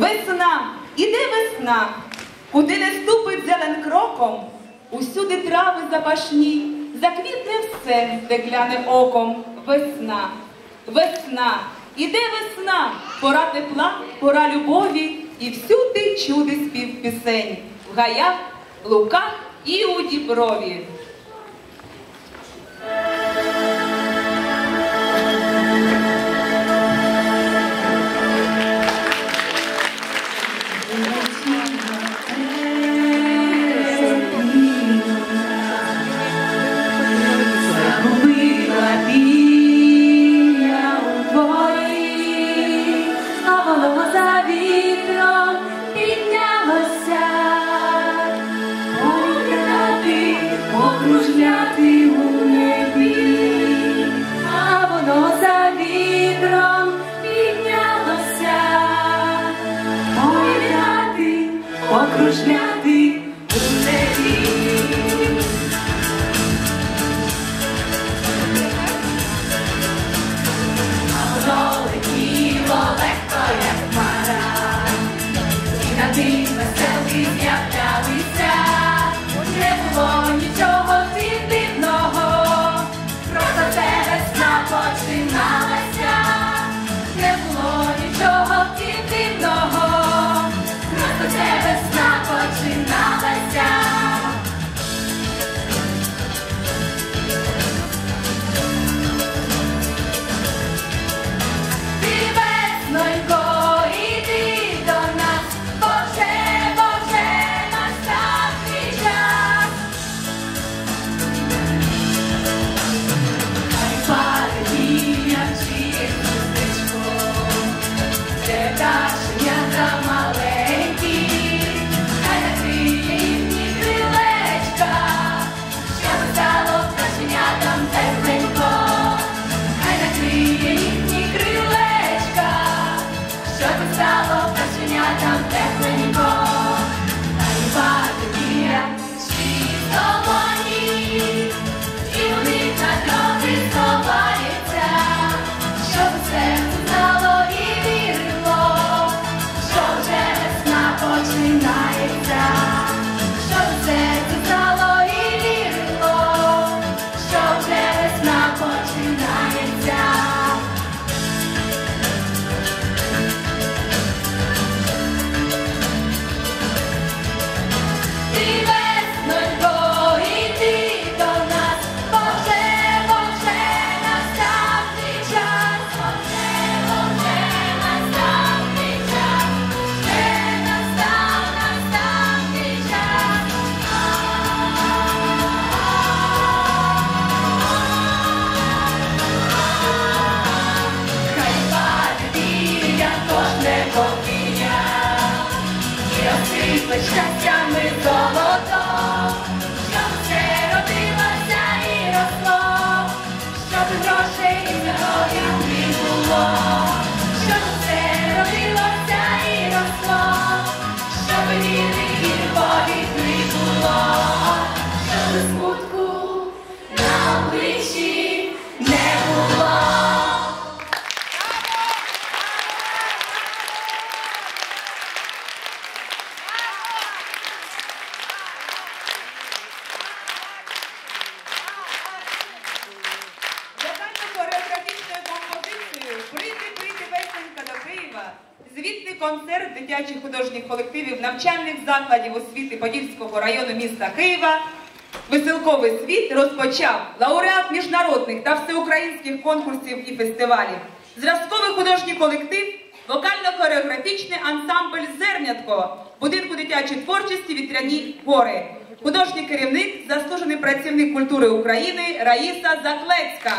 Весна, іде весна, куди не ступить зелен кроком, усюди трави запашні, заквітне все де стекляне оком. Весна, весна, іде весна, пора тепла, пора любові і всюди чуди спів пісень в гаях, луках і у діброві. ми щастя, ми золо. концерт дитячих художніх колективів навчальних закладів освіти Подільського району міста Києва. Веселковий світ розпочав лауреат міжнародних та всеукраїнських конкурсів і фестивалів, зразковий художній колектив, вокально-хореографічний ансамбль Зернятко, будинку дитячої творчості Вітряні гори, художній керівник, заслужений працівник культури України Раїса Заклецька.